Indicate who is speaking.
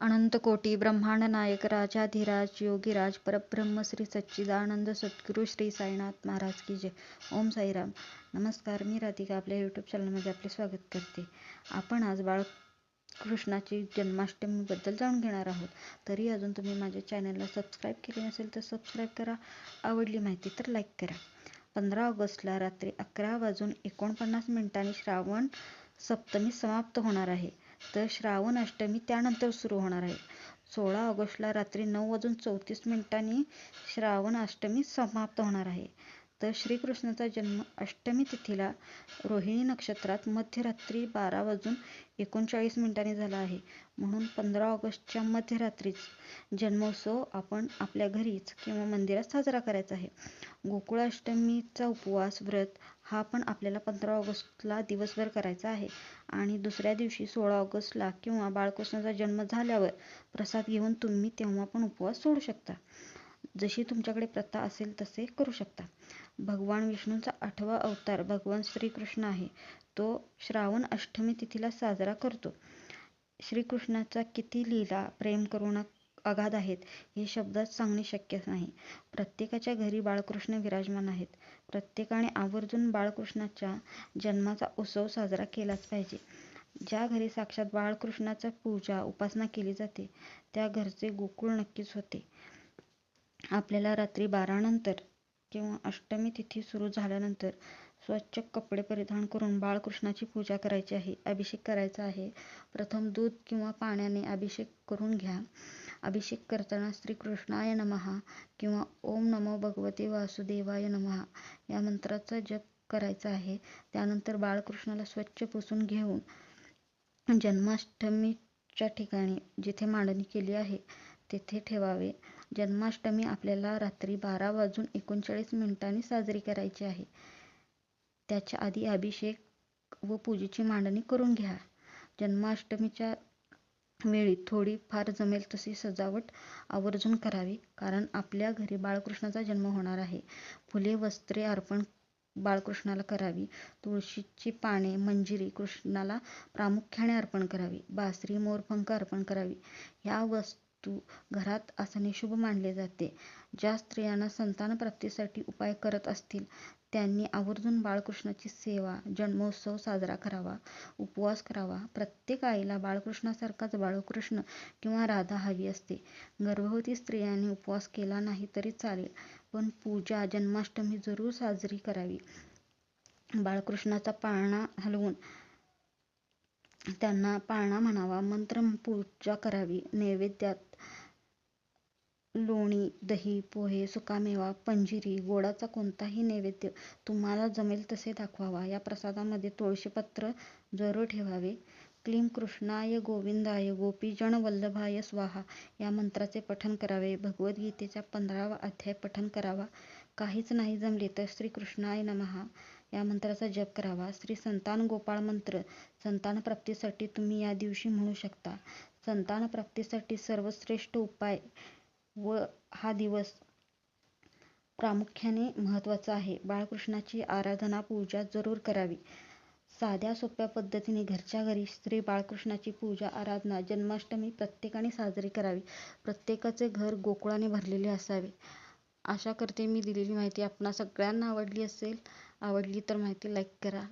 Speaker 1: अनंतकोटी ब्रह्मांड नायक राजाधिराज योगीराज परब्रह्म श्री सच्चिदानंद सद्गुरू श्री साईनाथ महाराज की जय. ओम साईराम. नमस्कार मी राधिका आपल्या यूट्यूब चॅनलमध्ये आपले स्वागत करते. आपण आज बाळकृष्णाची जन्माष्टमीबद्दल जाणून घेणार आहोत. तरी अजून तुम्ही माझ्या चॅनलला सबस्क्राईब केले नसेल तर सबस्क्राईब करा. आवडली माहिती तर लाईक करा. पंधरा ऑगस्टला रात्री अकरा वाजून एकोणपन्नास मिनिटांनी श्रावण सप्तमी समाप्त होणार आहे. तर श्रावण अष्टमी त्यानंतर सुरू होणार आहे. सोळा ऑगस्टला रात्री नऊ वाजून चौतीस मिनिटांनी श्रावण अष्टमी समाप्त होणार आहे. तर श्रीकृष्णाचा जन्म अष्टमी तिथीला रोहिणी नक्षत्रात मध्यरात्री बारा वाजून एकोणचाळीस मिनिटांनी झाला आहे. म्हणून पंधरा ऑगस्टच्या मध्यरात्रीच जन्मोत्सव आपण आपल्या घरीच किंवा मंदिरात साजरा करायचा आहे. गोकुळाष्टमीचा उपवास व्रत हा पण आपल्याला पंधरा ऑगस्टला दिवसभर करायचा आहे. आणि दुसऱ्या दिवशी सोळा ऑगस्टला किंवा बाळकृष्णाचा जन्म झाल्यावर प्रसाद घेऊन तुम्ही तेव्हा पण उपवास सोडू शकता. जशी तुमच्याकडे प्रथा असेल तसे करू शकता. भगवान विष्णूंचा आठवा अवतार भगवान श्रीकृष्ण आहे. तो श्रावण अष्टमी तिथीला साजरा करतो. श्रीकृष्णाचा किती लीला प्रेम करुणा अगाध आहेत. हे शब्दात सांगणे शक्य नाही. प्रत्येकाच्या घरी बाळकृष्ण विराजमान आहेत. प्रत्येकाने आवर्जून बाळकृष्णाच्या जन्माचा उत्सव साजरा केलाच पाहिजे. ज्या घरी साक्षात बाळकृष्णाचा पूजा उपासना केली जाते त्या घरचे गोकुळ नक्कीच होते. आपल्याला रात्री बारानंतर किंवा अष्टमी तिथी सुरू झाल्यानंतर स्वच्छ कपडे परिधान करून बाळकृष्णाची पूजा करायची आहे अभिषेक करायचा आहे. प्रथम दूध किंवा पाण्याने अभिषेक करून घ्या. अभिषेक करताना श्रीकृष्णाय नमहा किंवा ओम नमो भगवते वासुदेवाय नमहा या मंत्राचा जप करायचा आहे. त्यानंतर बाळकृष्णाला स्वच्छ पुसून घेऊन जन्माष्टमीच्या ठिकाणी जिथे मांडणी केली आहे तेथे ठेवावे. जन्माष्टमी आपल्याला रात्री बारा वाजून एकोणचाळीस मिनिटांनी साजरी करायची आहे. त्याच्या आधी अभिषेक व पूजेची मांडणी करून घ्या. जन्माष्टमीच्या वेळी थोडी फार जमेल तशी सजावट आवर्जून करावी कारण आपल्या घरी बाळकृष्णाचा जन्म होणार आहे. फुले वस्त्रे अर्पण बाळकृष्णाला करावी. तुळशीची पाने मंजिरी कृष्णाला प्रामुख्याने अर्पण करावी. बासरी मोरपंख अर्पण करावी. ह्या वस्तू घरात असणे शुभ मानले जाते. ज्या स्त्रियांना संतानप्राप्तीसाठी उपाय करत असतील त्यांनी आवर्जून बाळकृष्णाची सेवा जन्मोत्सव साजरा करावा उपवास करावा. प्रत्येक आईला बाळकृष्णासारखाच बाळकृष्ण किंवा राधा हवी असते. गर्भवती स्त्रियांनी उपवास केला नाही तरी चालेल पण पूजा जन्माष्टमी जरूर साजरी करावी. बाळकृष्णाचा पाळणा हलवून त्यांना पाळणा म्हणावा. मंत्र पूजा करावी. नैवेद्यात लोणी दही पोहे सुकामेवा पंजिरी गोडाचा कोणताही नैवेद्य तुम्हाला जमेल तसे दाखवावा. या प्रसादामध्ये तुळशीपत्र जरूर ठेवावे. क्लीम कृष्णाय गोविंदाय गोपीजन वल्लभाय स्वाहा या मंत्राचे पठण करावे. भगवद्गीतेचा पंधरावा अध्याय पठण करावा. काहीच नाही जमले तर श्रीकृष्णाय नमहा या मंत्राचा जप करावा. श्री संतान गोपाळ मंत्र संतान प्राप्तीसाठी तुम्ही या दिवशी म्हणू शकता. संतान प्राप्तीसाठी सर्वश्रेष्ठ उपाय व हा दिवस प्रामुख्याने महत्त्वाचा आहे. बाळकृष्णाची आराधना पूजा जरूर करावी. साध्या सोप्या पद्धतीने घरच्या घरी श्री बाळकृष्णाची पूजा आराधना जन्माष्टमी प्रत्येकाने साजरी करावी. प्रत्येकाचे घर गोकुळाने भरलेले असावे. आशा करते मी दिलेली माहिती आपणा सगळ्यांना आवडली असेल आवडली तर माहिती लाईक करा.